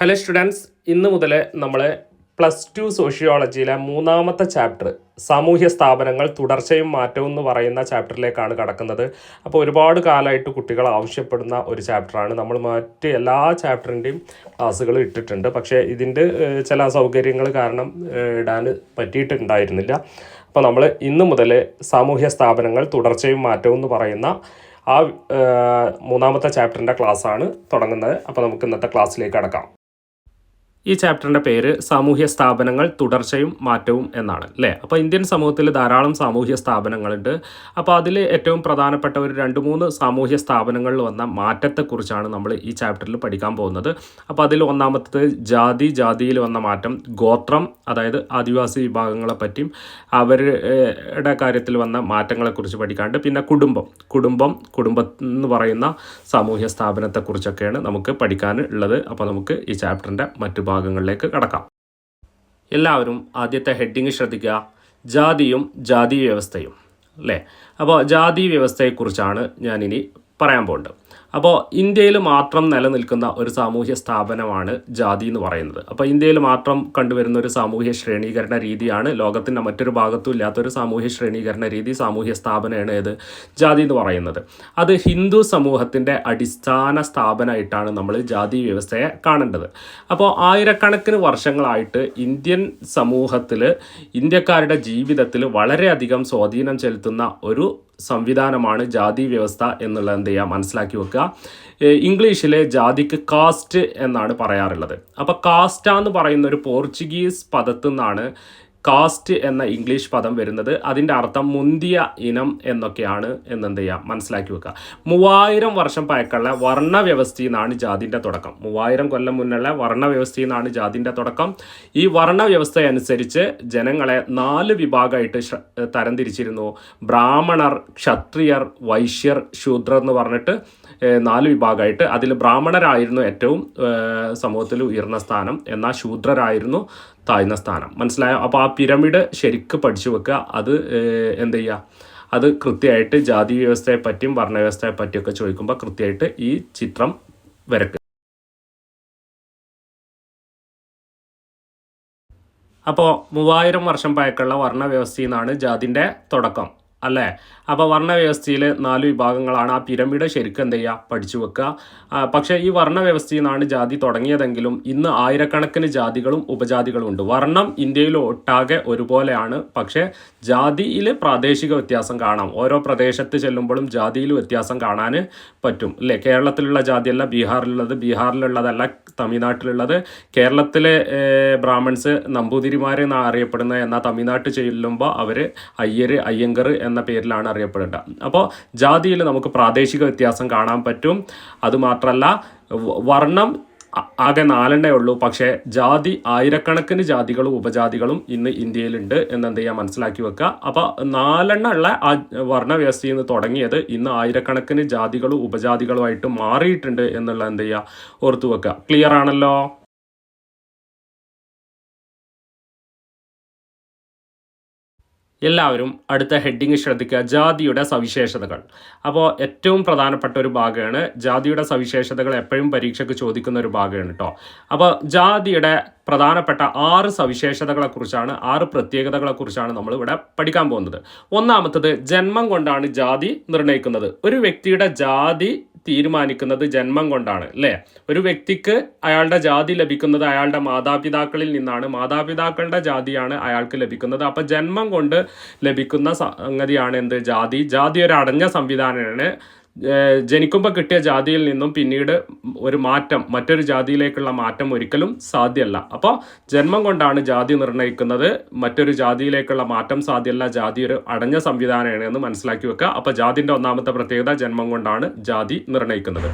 Hello students ഇന്ന് മുതൽ നമ്മൾ പ്ലസ് ടു സോഷ്യോളജിയിലെ മൂന്നാമത്തെ ചാപ്റ്റർ സാമൂഹ്യ സ്ഥാപനങ്ങൾ തുടർച്ചയും മാറ്റവും എന്ന് പറയുന്ന ചാപ്റ്ററിലേക്കാണ് കടക്കുന്നത്. അപ്പോൾ ഒരുപാട് കാലമായിട്ട് കുട്ടികൾ ആവശ്യപ്പെടുന്ന ഒരു ചാപ്റ്ററാണ് നമ്മൾ മറ്റ് എല്ലാ ചാപ്റ്ററിന്റെയും ക്ലാസ്സുകൾ ഇട്ടിട്ടുണ്ട്. പക്ഷേ ഇതിന്റെ ചില സൗകര്യങ്ങൾ കാരണം ഇടാൻ പറ്റിയിട്ടുണ്ടായിരുന്നില്ല. അപ്പോൾ നമ്മൾ ഇന്ന് മുതൽ സാമൂഹ്യ സ്ഥാപനങ്ങൾ തുടർച്ചയും മാറ്റവും എന്ന് പറയുന്ന ആ മൂന്നാമത്തെ ചാപ്റ്ററിന്റെ ക്ലാസ്സാണ് തുടങ്ങുന്നത്. അപ്പോൾ നമുക്ക് ഇന്നത്തെ ക്ലാസ്സിലേക്ക് കടക്കാം. ഈ ചാപ്റ്ററിന്റെ പേര് സാമൂഹ്യ സ്ഥാപനങ്ങൾ തുടർച്ചയും മാറ്റവും എന്നാണ് അല്ലേ? അപ്പോൾ ഇന്ത്യൻ സമൂഹത്തിൽ ധാരാളം സാമൂഹ്യ സ്ഥാപനങ്ങളുണ്ട്. അപ്പോൾ അതിൽ ഏറ്റവും പ്രധാനപ്പെട്ട ഒരു രണ്ട് മൂന്ന് സാമൂഹ്യ സ്ഥാപനങ്ങളിൽ വന്ന മാറ്റത്തെക്കുറിച്ചാണ് നമ്മൾ ഈ ചാപ്റ്ററിൽ പഠിക്കാൻ പോകുന്നത്. അപ്പോൾ അതിൽ ഒന്നാമത്തത് ജാതി ജാതിയിൽ വന്ന മാറ്റം ഗോത്രം അതായത് ആദിവാസി വിഭാഗങ്ങളെ പറ്റിയും അവരുടെ കാര്യത്തിൽ വന്ന മാറ്റങ്ങളെക്കുറിച്ച് പഠിക്കാണ്ട്. പിന്നെ കുടുംബം കുടുംബം കുടുംബം എന്ന് പറയുന്ന സാമൂഹ്യ സ്ഥാപനത്തെക്കുറിച്ചൊക്കെയാണ് നമുക്ക് പഠിക്കാൻ ഉള്ളത് അപ്പോൾ നമുക്ക് ഈ ചാപ്റ്ററിന്റെ മറ്റു ഭാഗങ്ങളിലേക്ക് കടക്കാം. എല്ലാവരും ആദ്യത്തെ ഹെഡിങ് ശ്രദ്ധിക്കുക. ജാതിയും ജാതി വ്യവസ്ഥയും അല്ലേ? അപ്പോൾ ജാതി വ്യവസ്ഥയെക്കുറിച്ചാണ് ഞാനിനി പറയാൻ പോകുന്നത് അപ്പോൾ ഇന്ത്യയിൽ മാത്രം നിലനിൽക്കുന്ന ഒരു സാമൂഹ്യ സ്ഥാപനമാണ് ജാതി എന്ന് പറയുന്നത്. അപ്പോൾ ഇന്ത്യയിൽ മാത്രം കണ്ടുവരുന്ന ഒരു സാമൂഹ്യ ശ്രേണീകരണ രീതിയാണ് ലോകത്തിന്റെ മറ്റൊരു ഭാഗത്തും ഇല്ലാത്തൊരു സാമൂഹ്യ ശ്രേണീകരണ രീതി സാമൂഹ്യ സ്ഥാപനമാണ് ഏത്? ജാതി എന്ന് പറയുന്നത്. അത് ഹിന്ദു സമൂഹത്തിന്റെ അടിസ്ഥാന സ്ഥാപനമായിട്ടാണ് നമ്മൾ ജാതി വ്യവസ്ഥയെ കാണേണ്ടത്. അപ്പോൾ ആയിരക്കണക്കിന് വർഷങ്ങളായിട്ട് ഇന്ത്യൻ സമൂഹത്തിൽ ഇന്ത്യക്കാരുടെ ജീവിതത്തിൽ വളരെയധികം സ്വാധീനം ചെലുത്തുന്ന ഒരു സംവിധാനമാണ് ജാതി വ്യവസ്ഥ എന്നുള്ളത് എന്ത് ചെയ്യുക മനസ്സിലാക്കി ഏഹ് ഇംഗ്ലീഷിലെ ജാതിക്ക് കാസ്റ്റ് എന്നാണ് പറയാറുള്ളത്. അപ്പോൾ കാസ്റ്റ എന്ന് പറയുന്ന ഒരു പോർച്ചുഗീസ് പദത്തു നിന്നാണ് കാസ്റ്റ് എന്ന ഇംഗ്ലീഷ് പദം വരുന്നത് അതിന്റെ അർത്ഥം മുന്തിയ ഇനം എന്നൊക്കെയാണ് എന്നെന്ത് ചെയ്യുക? മനസ്സിലാക്കി വെക്കുക. മൂവായിരം വർഷം പഴക്കമുള്ള വർണവ്യവസ്ഥയിൽ നിന്നാണ് ജാതിന്റെ തുടക്കം. മൂവായിരം കൊല്ലം മുന്നുള്ള വർണവ്യവസ്ഥയിൽ നിന്നാണ് ജാതിന്റെ തുടക്കം. ഈ വർണവ്യവസ്ഥ അനുസരിച്ച് ജനങ്ങളെ നാല് വിഭാഗമായിട്ട് തരംതിരിച്ചിരുന്നു. ബ്രാഹ്മണർ ക്ഷത്രിയർ വൈശ്യർ ശൂദ്രർ എന്ന് പറഞ്ഞിട്ട് നാല് വിഭാഗമായിട്ട്. അതിൽ ബ്രാഹ്മണരായിരുന്നു ഏറ്റവും സമൂഹത്തിൽ ഉയർന്ന സ്ഥാനം. എന്നാൽ ശൂദ്രരായിരുന്നു താഴ്ന്ന സ്ഥാനം. മനസ്സിലായോ? അപ്പോൾ ആ പിരമിഡ് ശരിക്ക് പഠിച്ചു വെക്കുക. അത് എന്ത് ചെയ്യുക? അത് കൃത്യമായിട്ട് ജാതി വ്യവസ്ഥയെ പറ്റിയും വർണവ്യവസ്ഥയെ പറ്റിയൊക്കെ ചോദിക്കുമ്പോൾ കൃത്യമായിട്ട് ഈ ചിത്രം വരക്കുക. അപ്പോൾ മൂവായിരം വർഷം പഴക്കമുള്ള വർണവ്യവസ്ഥയിൽ നിന്നാണ് ജാതിന്റെ തുടക്കം. അല്ലേ? അപ്പോൾ വർണവ്യവസ്ഥയിൽ നാല് വിഭാഗങ്ങളാണ് ആ പിരമിഡ് ശരിക്കും എന്ത് ചെയ്യുക? പഠിച്ചു വെക്കുക. പക്ഷെ ഈ വർണവ്യവസ്ഥയിൽ നിന്നാണ് ജാതി തുടങ്ങിയതെങ്കിലും ഇന്ന് ആയിരക്കണക്കിന് ജാതികളും ഉപജാതികളും ഉണ്ട്. വർണം ഇന്ത്യയിൽ ഒട്ടാകെ ഒരുപോലെയാണ്. പക്ഷേ ജാതിയിൽ പ്രാദേശിക വ്യത്യാസം കാണാം. ഓരോ പ്രദേശത്ത് ചെല്ലുമ്പോഴും ജാതിയിൽ വ്യത്യാസം കാണാൻ പറ്റും. അല്ലേ? കേരളത്തിലുള്ള ജാതിയല്ല ബീഹാറിലുള്ളത് ബീഹാറിലുള്ളതല്ല തമിഴ്നാട്ടിലുള്ളത്. കേരളത്തിലെ ബ്രാഹ്മൺസ് നമ്പൂതിരിമാർ എന്ന് അറിയപ്പെടുന്ന എന്നാൽ തമിഴ്നാട്ടിൽ ചെല്ലുമ്പോൾ അവർ അയ്യർ അയ്യങ്കർ എന്ന പേരിലാണ് അറിയപ്പെടുക അപ്പോൾ ജാതിയിൽ നമുക്ക് പ്രാദേശിക വ്യത്യാസം കാണാൻ പറ്റും. അതുമാത്രമല്ല വർണം ആകെ നാലെണ്ണേ ഉള്ളൂ. പക്ഷേ ജാതി ആയിരക്കണക്കിന് ജാതികളും ഉപജാതികളും ഇന്ന് ഇന്ത്യയിലുണ്ട് എന്നെന്ത് ചെയ്യാൻ മനസ്സിലാക്കി വെക്കുക. അപ്പോൾ നാലെണ്ണ ഉള്ള ആ വർണവ്യവസ്ഥയിൽ നിന്ന് തുടങ്ങിയത് ഇന്ന് ആയിരക്കണക്കിന് ജാതികളും ഉപജാതികളുമായിട്ട് മാറിയിട്ടുണ്ട് എന്നുള്ള എന്ത് ചെയ്യുക? ഓർത്തു വെക്കുക. ക്ലിയർ ആണല്ലോ? എല്ലാവരും അടുത്ത ഹെഡിങ് ശ്രദ്ധിക്കുക. ജാതിയുടെ സവിശേഷതകൾ. അപ്പോൾ ഏറ്റവും പ്രധാനപ്പെട്ട ഒരു ഭാഗമാണ് ജാതിയുടെ സവിശേഷതകൾ എപ്പോഴും പരീക്ഷയ്ക്ക് ചോദിക്കുന്ന ഒരു ഭാഗമാണ് കേട്ടോ അപ്പോൾ ജാതിയുടെ പ്രധാനപ്പെട്ട ആറ് സവിശേഷതകളെക്കുറിച്ചാണ് ആറ് പ്രത്യേകതകളെക്കുറിച്ചാണ് നമ്മൾ ഇവിടെ പഠിക്കാൻ പോകുന്നത്. ഒന്നാമത്തത് ജന്മം കൊണ്ടാണ് ജാതി നിർണയിക്കുന്നത് ഒരു വ്യക്തിയുടെ ജാതി തീരുമാനിക്കുന്നത് ജന്മം കൊണ്ടാണ് അല്ലേ? ഒരു വ്യക്തിക്ക് അയാളുടെ ജാതി ലഭിക്കുന്നത് അയാളുടെ മാതാപിതാക്കളിൽ നിന്നാണ്. മാതാപിതാക്കളുടെ ജാതിയാണ് അയാൾക്ക് ലഭിക്കുന്നത്. അപ്പം ജന്മം കൊണ്ട് ലഭിക്കുന്ന സംഗതിയാണ് എന്ത്? ജാതി. ജാതി ഒരു അടഞ്ഞ സംവിധാനമാണ്. ജനിക്കുമ്പോൾ കിട്ടിയ ജാതിയിൽ നിന്നും പിന്നീട് ഒരു മാറ്റം മറ്റൊരു ജാതിയിലേക്കുള്ള മാറ്റം ഒരിക്കലും സാധ്യമല്ല. അപ്പോൾ ജന്മം കൊണ്ടാണ് ജാതി നിർണയിക്കുന്നത്. മറ്റൊരു ജാതിയിലേക്കുള്ള മാറ്റം സാധ്യമല്ല. ജാതി ഒരു അടഞ്ഞ സംവിധാനമാണ് എന്ന് മനസ്സിലാക്കി വെക്കുക. അപ്പോൾ ജാതിന്റെ ഒന്നാമത്തെ പ്രത്യേകത ജന്മം കൊണ്ടാണ് ജാതി നിർണയിക്കുന്നത്.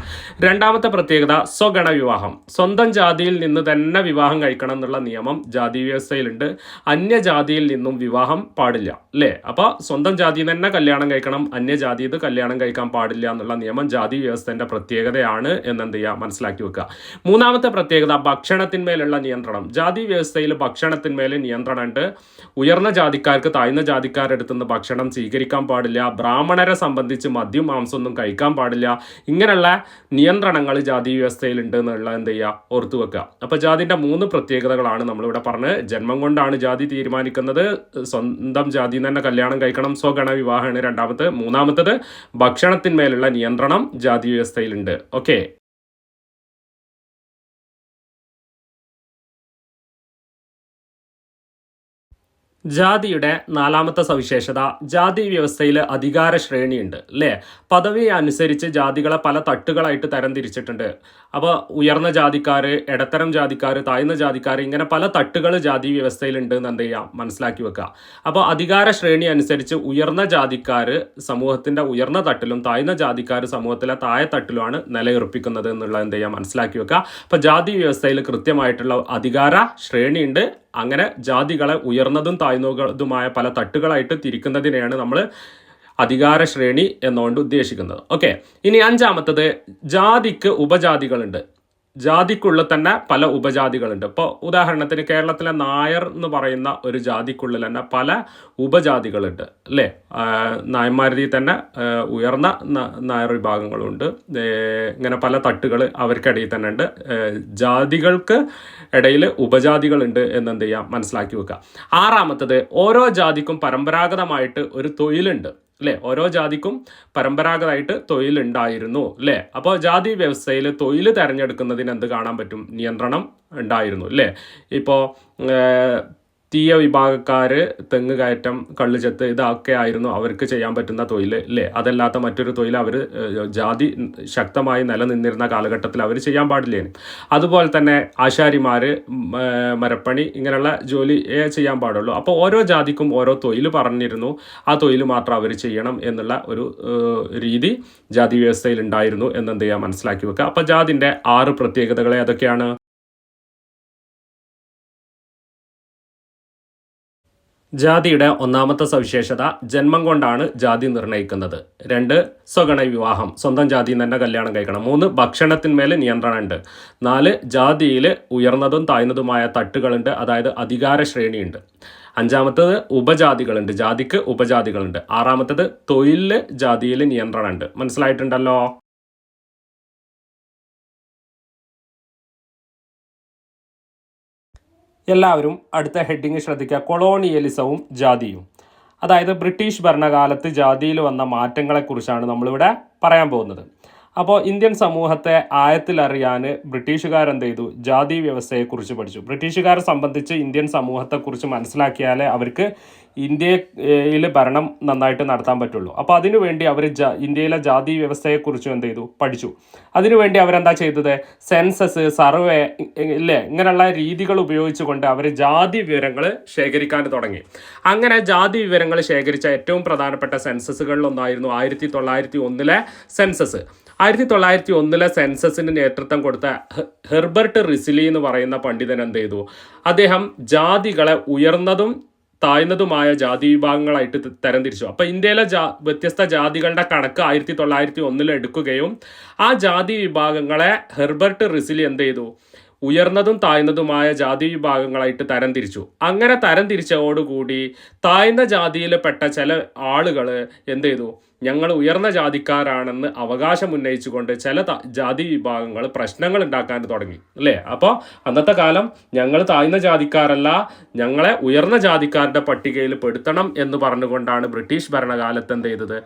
രണ്ടാമത്തെ പ്രത്യേകത സ്വഗണ വിവാഹം സ്വന്തം ജാതിയിൽ നിന്ന് തന്നെ വിവാഹം കഴിക്കണം എന്നുള്ള നിയമം ജാതി വ്യവസ്ഥയിലുണ്ട്. അന്യജാതിയിൽ നിന്നും വിവാഹം പാടില്ല. അല്ലേ? അപ്പോൾ സ്വന്തം ജാതിയിൽ തന്നെ കല്യാണം കഴിക്കണം. അന്യജാതിയിൽ കല്യാണം കഴിക്കാൻ പാടില്ല എന്നുള്ള നിയമം ജാതി വ്യവസ്ഥന്റെ പ്രത്യേകതയാണ് എന്നെന്ത് ചെയ്യുക മനസ്സിലാക്കി വെക്കുക. മൂന്നാമത്തെ പ്രത്യേകത ഭക്ഷണത്തിന്മേലുള്ള നിയന്ത്രണം. ജാതി വ്യവസ്ഥയിൽ ഭക്ഷണത്തിന്മേൽ നിയന്ത്രണമുണ്ട് ഉയർന്ന ജാതിക്കാർക്ക് താഴ്ന്ന ജാതിക്കാരെടുത്തുനിന്ന് ഭക്ഷണം സ്വീകരിക്കാൻ പാടില്ല. ബ്രാഹ്മണരെ സംബന്ധിച്ച് മദ്യം മാംസമൊന്നും കഴിക്കാൻ പാടില്ല. ഇങ്ങനെയുള്ള നിയന്ത്രണങ്ങൾ ജാതി വ്യവസ്ഥയിലുണ്ട് എന്നുള്ള എന്ത് ചെയ്യുക ഓർത്തു വെക്കുക. അപ്പോൾ ജാതിന്റെ മൂന്ന് പ്രത്യേകതകളാണ് നമ്മളിവിടെ പറഞ്ഞ് ജന്മം കൊണ്ടാണ് ജാതി തീരുമാനിക്കുന്നത്. സ്വന്തം ജാതി തന്നെ കല്യാണം കഴിക്കണം. സ്വഗണ വിവാഹമാണ് രണ്ടാമത്തെ. മൂന്നാമത്തത് ഭക്ഷണത്തിന്മേലുള്ള നിയന്ത്രണം ജാതി വ്യവസ്ഥയിലുണ്ട്. ഓക്കെ ജാതിയുടെ നാലാമത്തെ സവിശേഷത ജാതി വ്യവസ്ഥയിൽ അധികാര ശ്രേണിയുണ്ട് അല്ലേ പദവി അനുസരിച്ച് ജാതികളെ പല തട്ടുകളായിട്ട് തരംതിരിച്ചിട്ടുണ്ട്. അപ്പോൾ ഉയർന്ന ജാതിക്കാർ ഇടത്തരം ജാതിക്കാർ താഴ്ന്ന ജാതിക്കാർ ഇങ്ങനെ പല തട്ടുകൾ ജാതി വ്യവസ്ഥയിലുണ്ട് എന്ന് എന്ത് ചെയ്യാം? മനസ്സിലാക്കി വെക്കുക അപ്പോൾ അധികാര ശ്രേണി അനുസരിച്ച് ഉയർന്ന ജാതിക്കാർ സമൂഹത്തിന്റെ ഉയർന്ന തട്ടിലും താഴ്ന്ന ജാതിക്കാർ സമൂഹത്തിലെ താഴെ തട്ടിലുമാണ് നിലയുറപ്പിക്കുന്നത് എന്നുള്ളത് എന്ത് ചെയ്യാം? മനസ്സിലാക്കി വെക്കുക അപ്പോൾ ജാതി വ്യവസ്ഥയിൽ കൃത്യമായിട്ടുള്ള അധികാര ശ്രേണിയുണ്ട് അങ്ങനെ ജാതികളെ ഉയർന്നതും താഴ്ന്നതുമായ പല തട്ടുകളായിട്ട് തിരിക്കുന്നതിനെയാണ് നമ്മൾ അധികാര ശ്രേണി എന്നുകൊണ്ട് ഉദ്ദേശിക്കുന്നത്. ഓക്കെ. ഇനി അഞ്ചാമത്തത് ജാതിക്ക് ഉപജാതികളുണ്ട്. ജാതിക്കുള്ളിൽ തന്നെ പല ഉപജാതികളുണ്ട്. ഇപ്പോൾ ഉദാഹരണത്തിന് കേരളത്തിലെ നായർ എന്ന് പറയുന്ന ഒരു ജാതിക്കുള്ളിൽ തന്നെ പല ഉപജാതികളുണ്ട് അല്ലേ? നായന്മാരിൽ തന്നെ ഉയർന്ന നായർ വിഭാഗങ്ങളുണ്ട്. ഇങ്ങനെ പല തട്ടുകൾ അവർക്കിടയിൽ തന്നെ ഉണ്ട്. ജാതികൾക്ക് ഇടയിൽ ഉപജാതികളുണ്ട് എന്നെന്ത് ചെയ്യാം? മനസ്സിലാക്കി വെക്കുക. ആറാമത്തത് ഓരോ ജാതിക്കും പരമ്പരാഗതമായിട്ട് ഒരു തൊഴിലുണ്ട്. അല്ലേ ഓരോ ജാതിക്കും പരമ്പരാഗതമായിട്ട് തൊഴിലുണ്ടായിരുന്നു അല്ലേ അപ്പോൾ ജാതി വ്യവസ്ഥയിൽ തൊഴിൽ തിരഞ്ഞെടുക്കുന്നതിന് എന്ത് കാണാൻ പറ്റും? നിയന്ത്രണം ഉണ്ടായിരുന്നു അല്ലേ ഇപ്പോൾ തീയ വിഭാഗക്കാർ തെങ്ങ് കയറ്റം കള്ളുചെത്ത് ഇതൊക്കെ ആയിരുന്നു അവർക്ക് ചെയ്യാൻ പറ്റുന്ന തൊഴിൽ അല്ലേ അതല്ലാത്ത മറ്റൊരു തൊഴിൽ അവർ ജാതി ശക്തമായി നിലനിന്നിരുന്ന കാലഘട്ടത്തിൽ അവർ ചെയ്യാൻ പാടില്ലേന്. അതുപോലെ തന്നെ ആശാരിമാർ മരപ്പണി ഇങ്ങനെയുള്ള ജോലി ചെയ്യാൻ പാടുള്ളൂ. അപ്പോൾ ഓരോ ജാതിക്കും ഓരോ തൊഴിൽ പറഞ്ഞിരുന്നു. ആ തൊഴിൽ മാത്രം അവർ ചെയ്യണം എന്നുള്ള ഒരു രീതി ജാതി വ്യവസ്ഥയിൽ ഉണ്ടായിരുന്നു എന്നെന്ത് ചെയ്യാൻ മനസ്സിലാക്കി വെക്കുക അപ്പോൾ ജാതിന്റെ ആറ് പ്രത്യേകതകളെ അതൊക്കെയാണ് ജാതിയുടെ ഒന്നാമത്തെ സവിശേഷത ജന്മം കൊണ്ടാണ് ജാതി നിർണയിക്കുന്നത് രണ്ട് സ്വഗണ വിവാഹം. സ്വന്തം ജാതിയിൽ തന്നെ കല്യാണം കഴിക്കണം. മൂന്ന് ഭക്ഷണത്തിന്മേൽ നിയന്ത്രണമുണ്ട്. നാല് ജാതിയിൽ ഉയർന്നതും താഴ്ന്നതുമായ തട്ടുകളുണ്ട്. അതായത് അധികാര ശ്രേണിയുണ്ട്. അഞ്ചാമത്തത് ഉപജാതികളുണ്ട്. ജാതിക്ക് ഉപജാതികളുണ്ട്. ആറാമത്തത് തൊഴിൽ ജാതിയിൽ നിയന്ത്രണമുണ്ട്. മനസ്സിലായിട്ടുണ്ടല്ലോ? എല്ലാവരും അടുത്ത ഹെഡിങ് ശ്രദ്ധിക്കുക. കൊളോണിയലിസവും ജാതിയും. അതായത് ബ്രിട്ടീഷ് ഭരണകാലത്ത് ജാതിയിൽ വന്ന മാറ്റങ്ങളെക്കുറിച്ചാണ് നമ്മളിവിടെ പറയാൻ പോകുന്നത്. അപ്പോൾ ഇന്ത്യൻ സമൂഹത്തെ ആയത്തിലറിയാൻ ബ്രിട്ടീഷുകാരെന്ത് ചെയ്തു ജാതി വ്യവസ്ഥയെക്കുറിച്ച് പഠിച്ചു. ബ്രിട്ടീഷുകാരെ സംബന്ധിച്ച് ഇന്ത്യൻ സമൂഹത്തെക്കുറിച്ച് മനസ്സിലാക്കിയാലേ അവർക്ക് ഇന്ത്യയിൽ ഭരണം നന്നായിട്ട് നടത്താൻ പറ്റുള്ളൂ. അപ്പോൾ അതിനുവേണ്ടി അവർ ജ ഇന്ത്യയിലെ ജാതി വ്യവസ്ഥയെക്കുറിച്ചും എന്ത് ചെയ്തു പഠിച്ചു അതിനുവേണ്ടി അവരെന്താ ചെയ്തത്? സെൻസസ് സർവേ ഇല്ലേ ഇങ്ങനെയുള്ള രീതികൾ ഉപയോഗിച്ചുകൊണ്ട് അവർ ജാതി വിവരങ്ങൾ ശേഖരിക്കാൻ തുടങ്ങി. അങ്ങനെ ജാതി വിവരങ്ങൾ ശേഖരിച്ച ഏറ്റവും പ്രധാനപ്പെട്ട സെൻസസുകളിലൊന്നായിരുന്നു ആയിരത്തി തൊള്ളായിരത്തി ഒന്നിലെ സെൻസസ്. ആയിരത്തി തൊള്ളായിരത്തി ഒന്നിലെ സെൻസസിന് നേതൃത്വം കൊടുത്ത ഹെർബർട്ട് റിസിലി എന്ന് പറയുന്ന പണ്ഡിതൻ എന്ത് ചെയ്തു? അദ്ദേഹം ജാതികളെ ഉയർന്നതും താഴ്ന്നതുമായ ജാതി വിഭാഗങ്ങളായിട്ട് തരംതിരിച്ചു. അപ്പോൾ ഇന്ത്യയിലെ ജാ വ്യത്യസ്ത ജാതികളുടെ കണക്ക് ആയിരത്തി തൊള്ളായിരത്തി ഒന്നിൽ എടുക്കുകയും ആ ജാതി വിഭാഗങ്ങളെ ഹെർബർട്ട് റിസിലി എന്ത് ചെയ്തു? ഉയർന്നതും താഴ്ന്നതുമായ ജാതി വിഭാഗങ്ങളായിട്ട് തരംതിരിച്ചു അങ്ങനെ തരംതിരിച്ചതോടുകൂടി താഴ്ന്ന ജാതിയിൽപ്പെട്ട ചില ആളുകൾ എന്ത് ചെയ്തു? ഞങ്ങൾ ഉയർന്ന ജാതിക്കാരാണെന്ന് അവകാശം ഉന്നയിച്ചുകൊണ്ട് ചില ജാതി വിഭാഗങ്ങൾ പ്രശ്നങ്ങൾ ഉണ്ടാക്കാൻ തുടങ്ങി. അല്ലേ? അപ്പോൾ അന്നത്തെ കാലം ഞങ്ങൾ താഴ്ന്ന ജാതിക്കാരല്ല ഞങ്ങളെ ഉയർന്ന ജാതിക്കാരുടെ പട്ടികയിൽ പെടുത്തണം എന്ന് പറഞ്ഞുകൊണ്ടാണ് ബ്രിട്ടീഷ് ഭരണകാലത്ത് എന്ത് ചെയ്തത്?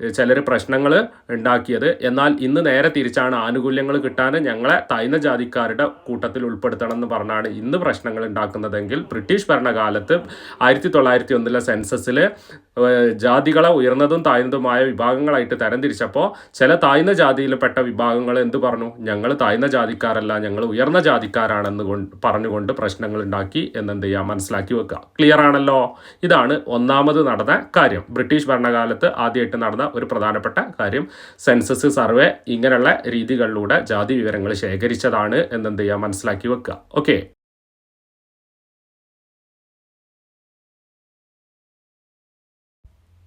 ചിലർ പ്രശ്നങ്ങൾ ഉണ്ടാക്കിയത്. എന്നാൽ ഇന്ന് നേരെ തിരിച്ചാണ് ആനുകൂല്യങ്ങൾ കിട്ടാൻ ഞങ്ങളെ തൈന ജാതിക്കാരുടെ കൂട്ടത്തിൽ ഉൾപ്പെടുത്തണം എന്ന് പറഞ്ഞാണ് ഇന്ന് പ്രശ്നങ്ങൾ ഉണ്ടാക്കുന്നതെങ്കിൽ ബ്രിട്ടീഷ് ഭരണകാലത്ത് ആയിരത്തി തൊള്ളായിരത്തി ഒന്നിലെ സെൻസസിൽ ജാതികളെ ഉയർന്നതും താഴ്ന്നതുമായ വിഭാഗങ്ങളായിട്ട് തരംതിരിച്ചപ്പോൾ ചില താഴ്ന്ന ജാതിയിൽപ്പെട്ട വിഭാഗങ്ങൾ എന്ത് പറഞ്ഞു? ഞങ്ങൾ താഴ്ന്ന ജാതിക്കാരല്ല ഞങ്ങൾ ഉയർന്ന ജാതിക്കാരാണെന്ന് കൊണ്ട് പറഞ്ഞുകൊണ്ട് പ്രശ്നങ്ങൾ ഉണ്ടാക്കി എന്നെന്ത് ചെയ്യാം? മനസ്സിലാക്കി വെക്കുക ക്ലിയർ ആണല്ലോ? ഇതാണ് ഒന്നാമത് നടന്ന കാര്യം. ബ്രിട്ടീഷ് ഭരണകാലത്ത് ആദ്യമായിട്ട് നടന്ന ഒരു പ്രധാനപ്പെട്ട കാര്യം. സെൻസസ് സർവേ ഇങ്ങനെയുള്ള രീതികളിലൂടെ ജാതി വിവരങ്ങൾ ശേഖരിച്ചതാണ് എന്നെന്ത് ചെയ്യുക മനസ്സിലാക്കി വെക്കുക ഓക്കെ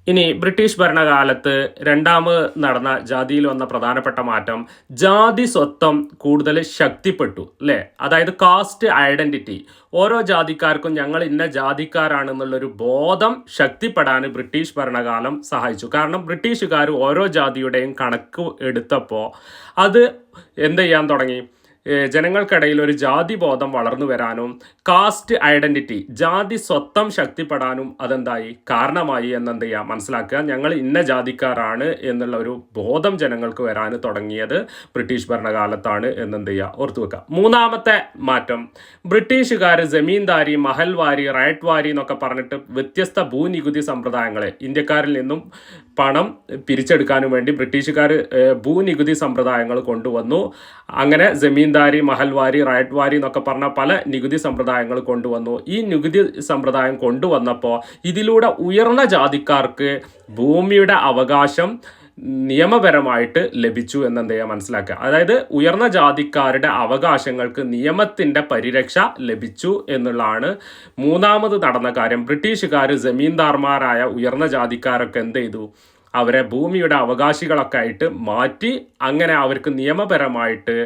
ഇനി ബ്രിട്ടീഷ് ഭരണകാലത്ത് രണ്ടാമത് നടന്ന ജാതിയിൽ വന്ന പ്രധാനപ്പെട്ട മാറ്റം ജാതി സ്വത്വം കൂടുതൽ ശക്തിപ്പെട്ടു അല്ലേ? അതായത് കാസ്റ്റ് ഐഡന്റിറ്റി ഓരോ ജാതിക്കാർക്കും ഞങ്ങൾ ഇന്ന ജാതിക്കാരാണെന്നുള്ളൊരു ബോധം ശക്തിപ്പെടാൻ ബ്രിട്ടീഷ് ഭരണകാലം സഹായിച്ചു. കാരണം ബ്രിട്ടീഷുകാർ ഓരോ ജാതിയുടെയും കണക്ക് എടുത്തപ്പോൾ അത് എന്ത് ചെയ്യാൻ തുടങ്ങി? ജനങ്ങൾക്കിടയിൽ ഒരു ജാതി ബോധം വളർന്നു വരാനും കാസ്റ്റ് ഐഡന്റിറ്റി ജാതി സ്വത്വം ശക്തിപ്പെടാനും അതെന്തായി? കാരണമായി എന്നെന്ത് ചെയ്യുക മനസ്സിലാക്കുക. ഞങ്ങൾ ഇന്ന ജാതിക്കാരാണ് എന്നുള്ള ഒരു ബോധം ജനങ്ങൾക്ക് വരാൻ തുടങ്ങിയത് ബ്രിട്ടീഷ് ഭരണകാലത്താണ് എന്നെന്ത് ചെയ്യുക ഓർത്തു വെക്കുക മൂന്നാമത്തെ മാറ്റം. ബ്രിട്ടീഷുകാർ ജമീന്ദാരി മഹൽവാരി റൈറ്റ് വാരി എന്നൊക്കെ പറഞ്ഞിട്ട് വ്യത്യസ്ത ഭൂനികുതി സമ്പ്രദായങ്ങളെ ഇന്ത്യക്കാരിൽ നിന്നും പണം പിരിച്ചെടുക്കാനും വേണ്ടി ബ്രിട്ടീഷുകാർ ഭൂനികുതി സമ്പ്രദായങ്ങൾ കൊണ്ടുവന്നു. അങ്ങനെ ജമീന്ദാരി മഹൽവാരി റയറ്റ്വാരി എന്നൊക്കെ പറഞ്ഞ പല നികുതി സമ്പ്രദായങ്ങൾ കൊണ്ടുവന്നു. ഈ നികുതി സമ്പ്രദായം കൊണ്ടുവന്നപ്പോൾ ഇതിലൂടെ ഉയർന്ന ജാതിക്കാർക്ക് ഭൂമിയുടെ അവകാശം നിയമപരമായിട്ട് ലഭിച്ചു എന്നെന്ത് ചെയ്യുക മനസ്സിലാക്കുക. അതായത് ഉയർന്ന ജാതിക്കാരുടെ അവകാശങ്ങൾക്ക് നിയമത്തിന്റെ പരിരക്ഷ ലഭിച്ചു എന്നുള്ളതാണ് മൂന്നാമത് നടന്ന കാര്യം. ബ്രിട്ടീഷുകാർ ജമീന്ദാർമാരായ ഉയർന്ന ജാതിക്കാരൊക്കെ എന്ത് ചെയ്തു? അവരെ ഭൂമിയുടെ അവകാശികളൊക്കെ ആയിട്ട് മാറ്റി അങ്ങനെ അവർക്ക് നിയമപരമായിട്ട്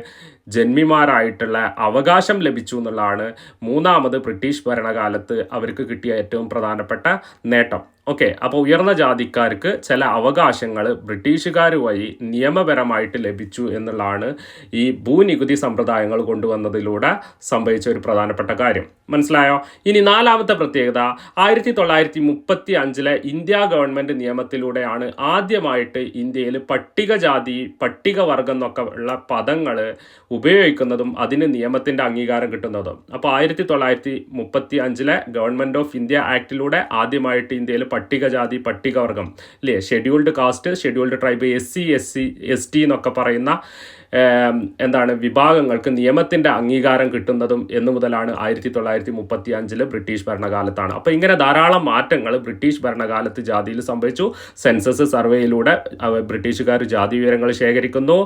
ജന്മിമാരായിട്ടുള്ള അവകാശം ലഭിച്ചു എന്നുള്ളതാണ് മൂന്നാമത് ബ്രിട്ടീഷ് ഭരണകാലത്ത് അവർക്ക് കിട്ടിയ ഏറ്റവും പ്രധാനപ്പെട്ട നേട്ടം. ഓക്കെ അപ്പോൾ ഉയർന്ന ജാതിക്കാർക്ക് ചില അവകാശങ്ങൾ ബ്രിട്ടീഷുകാർ വഴി നിയമപരമായിട്ട് ലഭിച്ചു എന്നുള്ളതാണ് ഈ ഭൂനികുതി സമ്പ്രദായങ്ങൾ കൊണ്ടുവന്നതിലൂടെ സംഭവിച്ച ഒരു പ്രധാനപ്പെട്ട കാര്യം. മനസ്സിലായോ? ഇനി നാലാമത്തെ പ്രത്യേകത ആയിരത്തി തൊള്ളായിരത്തി മുപ്പത്തി അഞ്ചിലെ ഇന്ത്യ ഗവൺമെന്റ് നിയമത്തിലൂടെയാണ് ആദ്യമായിട്ട് ഇന്ത്യയിൽ പട്ടികജാതി പട്ടികവർഗം എന്നൊക്കെ ഉള്ള പദങ്ങൾ ഉപയോഗിക്കുന്നതും അതിന് നിയമത്തിന്റെ അംഗീകാരം കിട്ടുന്നതും. അപ്പോൾ ആയിരത്തി തൊള്ളായിരത്തി മുപ്പത്തി അഞ്ചിലെ ഗവൺമെന്റ് ഓഫ് ഇന്ത്യ ആക്ടിലൂടെ ആദ്യമായിട്ട് ഇന്ത്യയിൽ പട്ടികജാതി പട്ടികവർഗം അല്ലേ scheduled caste scheduled tribe S C S C S T എന്നൊക്കെ പറയുന്ന എന്താണ് വിഭാഗങ്ങൾക്ക് നിയമത്തിന്റെ അംഗീകാരം കിട്ടുന്നതും എന്നു മുതലാണ് ആയിരത്തി തൊള്ളായിരത്തി മുപ്പത്തി അഞ്ചിൽ ബ്രിട്ടീഷ് ഭരണകാലത്താണ്. അപ്പോൾ ഇങ്ങനെ ധാരാളം മാറ്റങ്ങൾ ബ്രിട്ടീഷ് ഭരണകാലത്ത് ജാതിയിൽ സംഭവിച്ചു. സെൻസസ് സർവേയിലൂടെ ബ്രിട്ടീഷുകാർ ജാതി വിവരങ്ങൾ ശേഖരിക്കുന്നു.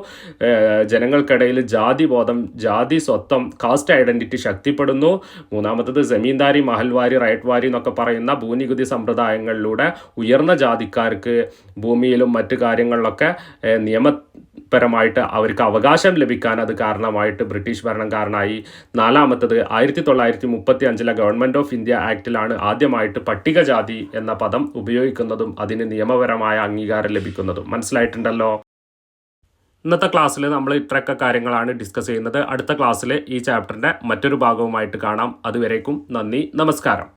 ജനങ്ങൾക്കിടയിൽ ജാതി ബോധം ജാതി സ്വത്വം കാസ്റ്റ് ഐഡന്റിറ്റി ശക്തിപ്പെടുന്നു. മൂന്നാമത്തത് ജമീന്ദാരി മഹൽവാരി റൈറ്റ്വാരി എന്നൊക്കെ പറയുന്ന ഭൂനികുതി സമ്പ്രദായങ്ങളിലൂടെ ഉയർന്ന ജാതിക്കാർക്ക് ഭൂമിയിലും മറ്റു കാര്യങ്ങളിലൊക്കെ ഏഹ്, നിയമപരമായിട്ട് അവർക്ക് അവകാശം ലഭിക്കാൻ അത് കാരണമായിട്ട് ബ്രിട്ടീഷ് ഭരണം കാരണമായി നാലാമത്തത് ആയിരത്തി തൊള്ളായിരത്തി മുപ്പത്തി അഞ്ചിലെ ഗവൺമെന്റ് ഓഫ് ഇന്ത്യ ആക്ടിലാണ് ആദ്യമായിട്ട് പട്ടികജാതി എന്ന പദം ഉപയോഗിക്കുന്നതും അതിന് നിയമപരമായ അംഗീകാരം ലഭിക്കുന്നതും. മനസ്സിലായിട്ടുണ്ടല്ലോ? ഇന്നത്തെ ക്ലാസ്സിൽ നമ്മൾ ഇത്രയൊക്കെ കാര്യങ്ങളാണ് ഡിസ്കസ് ചെയ്യുന്നത്. അടുത്ത ക്ലാസ്സിൽ ഈ ചാപ്റ്ററിന്റെ മറ്റൊരു ഭാഗവുമായിട്ട് കാണാം. അതുവരേക്കും നന്ദി നമസ്കാരം.